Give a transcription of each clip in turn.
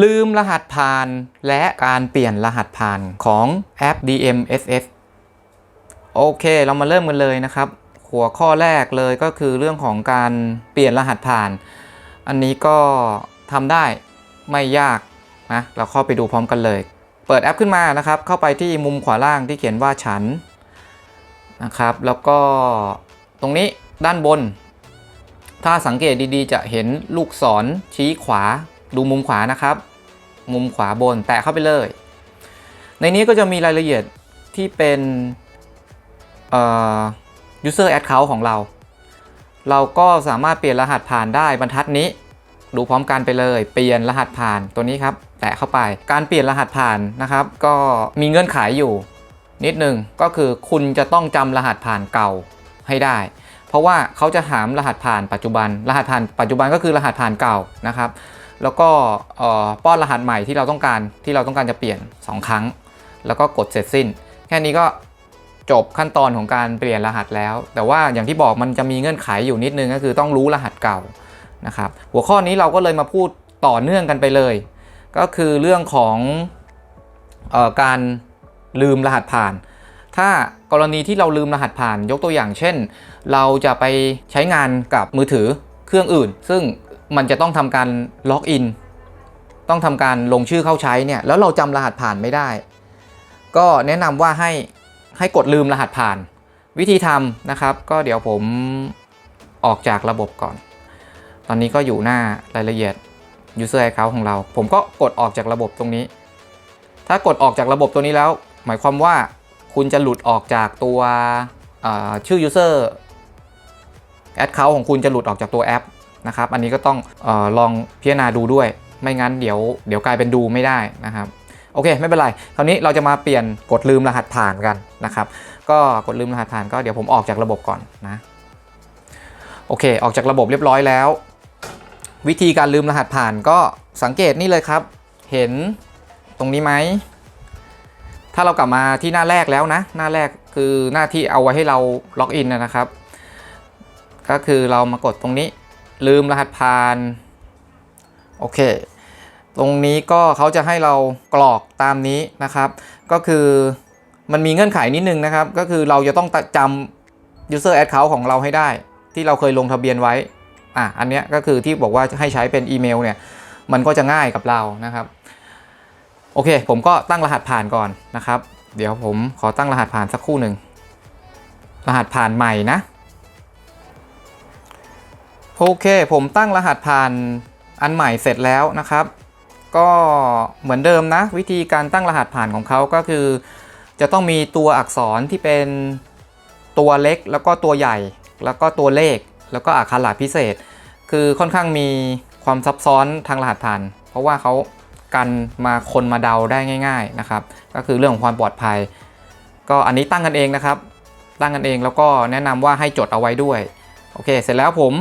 ลืมรหัสผ่าน และการเปลี่ยนรหัสผ่านของแอป DMSS โอเค เรามาเริ่มกันเลยนะครับ หัวข้อแรกเลยก็คือเรื่องของการเปลี่ยนรหัสผ่าน อันนี้ก็ทำได้ไม่ยากนะ เราเข้าไปดูพร้อมกันเลย เปิดแอปขึ้นมานะครับ เข้าไปที่มุมขวาล่างที่เขียนว่าฉันนะครับ แล้วก็ตรงนี้ด้านบน ถ้าสังเกตดีๆ จะเห็นลูกศรชี้ขวา ดูมุมขวานะครับ มุมขวาบนแตะเข้าไปเลย ในนี้ก็จะมีรายละเอียดที่เป็น user account ของเรา เราก็สามารถเปลี่ยนรหัสผ่านได้บรรทัดนี้ ดูพร้อมกันไปเลย เปลี่ยนรหัสผ่านตัวนี้ครับ แตะเข้าไป การเปลี่ยนรหัสผ่านนะครับ ก็มีเงื่อนไขอยู่นิดนึงก็คือคุณจะต้องจำรหัสผ่านเก่าให้ได้ เพราะว่าเขาจะหามรหัสผ่านปัจจุบัน รหัสผ่านปัจจุบันก็คือรหัสผ่านเก่านะครับ แล้วก็ป้อนรหัสใหม่ที่เราต้องการที่เราต้องการจะเปลี่ยน 2 ครั้ง แล้วก็กดเสร็จสิ้น แค่นี้ก็จบขั้นตอนของการเปลี่ยนรหัสแล้ว แต่ว่าอย่างที่บอกมันจะมีเงื่อนไขอยู่นิดนึงก็คือต้องรู้รหัสเก่านะครับหัวข้อนี้เราก็เลยมาพูดต่อเนื่องกันไปเลย ก็คือเรื่องของออการลืมรหัสผ่าน ถ้ากรณีที่เราลืมรหัสผ่านยกตัวอย่างเช่น เราจะไปใช้งานกับมือถือเครื่องอื่น ซึ่ง มันจะต้องทำการล็อกอินต้องทำการลงชื่อเข้าใช้เนี่ยแล้วเราจำรหัสผ่านไม่ได้ ก็แนะนำว่าให้ให้กดลืมรหัสผ่าน วิธีทำนะครับ ก็เดี๋ยวผมออกจากระบบก่อน ตอนนี้ก็อยู่หน้ารายละเอียด user account ของเรา ผมก็กดออกจากระบบตรงนี้ ถ้ากดออกจากระบบตัวนี้แล้ว หมายความว่าคุณจะหลุดออกจากตัวเอ่อชื่อ user account ของคุณจะหลุดออกจากตัวแอป นะครับ อันนี้ก็ต้องออลองพิจารณาดูด้วย ไม่งั้นเดี๋ยวเดี๋ยวกลายเป็นดูไม่ได้นะครับ โอเค ไม่เป็นไร คราวนี้เราจะมาเปลี่ยนกดลืมรหัสผ่านกันนะครับ ก็กดลืมรหัสผ่านก็เดี๋ยวผมออกจากระบบก่อนนะ โอเค ออกจากระบบเรียบร้อยแล้ว วิธีการลืมรหัสผ่านก็สังเกตนี่เลยครับ เห็นตรงนี้ไหมถ้าเรากลับมาที่หน้าแรกแล้วนะ หน้าแรกคือหน้าที่เอาไว้ให้เราล็อกอินนะครับ ก็คือเรามากดตรงนี้ ลืมรหัสผ่าน โอเค ตรงนี้ก็เขาจะให้เรากรอกตามนี้นะครับ ก็คือมันมีเงื่อนไขนิดนึงนะครับ ก็คือเราจะต้องจำ user account ของเราให้ได้ ที่เราเคยลงทะเบียนไว้ อะ อันเนี้ยก็คือที่บอกว่าให้ใช้เป็นอีเมลเนี่ย มันก็จะง่ายกับเรานะครับ โอเค ผมก็ตั้งรหัสผ่านก่อนนะครับ เดี๋ยวผมขอตั้งรหัสผ่านสักครู่หนึ่ง รหัสผ่านใหม่นะ โอเค ผมตั้งรหัสผ่านอันใหม่เสร็จแล้วนะครับ ก็เหมือนเดิมนะ วิธีการตั้งรหัสผ่านของเขาก็คือ จะต้องมีตัวอักษรที่เป็นตัวเล็ก แล้วก็ตัวใหญ่ แล้วก็ตัวเลข แล้วก็อักขระพิเศษ คือค่อนข้างมีความซับซ้อนทางรหัสผ่าน เพราะว่าเขากันมาคนมาเดาได้ง่าย ๆนะครับ ก็คือเรื่องของความปลอดภัย ก็อันนี้ตั้งกันเองนะครับ ตั้งกันเองแล้วก็แนะนำว่าให้จดเอาไว้ด้วย โอเค เสร็จแล้วผม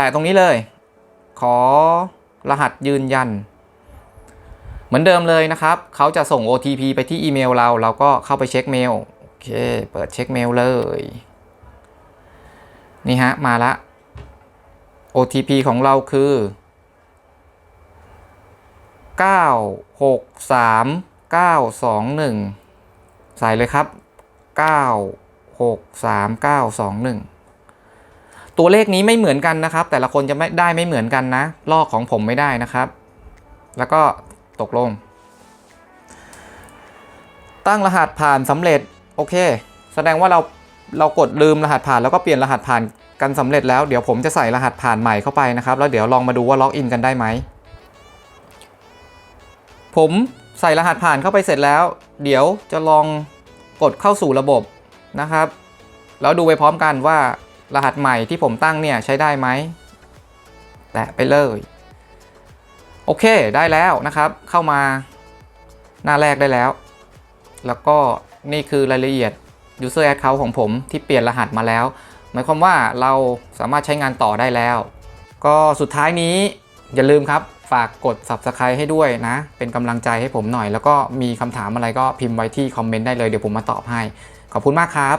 แตะตรงนี้เลย ขอรหัสยืนยัน เหมือนเดิมเลยนะครับ เขาจะส่ง OTP ไปที่อีเมลเรา เราก็เข้าไปเช็คเมล โอเค เปิดเช็คเมลเลย นี่ฮะ มาละ OTP ของเราคือ 963921 ใส่เลยครับ 963921 ตัวเลขนี้ไม่เหมือนกันนะครับ แต่ละคนจะไม่ได้ไม่เหมือนกันนะ ลอกของผมไม่ได้นะครับ แล้วก็ตกลง ตั้งรหัสผ่านสำเร็จโอเค แสดงว่าเราเรากดลืมรหัสผ่านแล้วก็เปลี่ยนรหัสผ่านกันสำเร็จแล้วเดี๋ยวผมจะใส่รหัสผ่านใหม่เข้าไปนะครับ แล้วเดี๋ยวลองมาดูว่าล็อกอินกันได้ไหมผมใส่รหัสผ่านเข้าไปเสร็จแล้ว เดี๋ยวจะลองกดเข้าสู่ระบบนะครับ แล้วดูไปพร้อมกันว่า รหัสใหม่ที่ผมตั้งเนี่ยใช้ได้ไหม แตะไปเลย โอเคได้แล้วนะครับ เข้ามาหน้าแรกได้แล้ว แล้วก็นี่คือรายละเอียด user account ของผมที่เปลี่ยนรหัสมาแล้ว หมายความว่าเราสามารถใช้งานต่อได้แล้ว ก็สุดท้ายนี้อย่าลืมครับ ฝากกด subscribe ให้ด้วยนะ เป็นกำลังใจให้ผมหน่อย แล้วก็มีคำถามอะไรก็พิมพ์ไว้ที่คอมเมนต์ได้เลย เดี๋ยวผมมาตอบให้ ขอบคุณมากครับ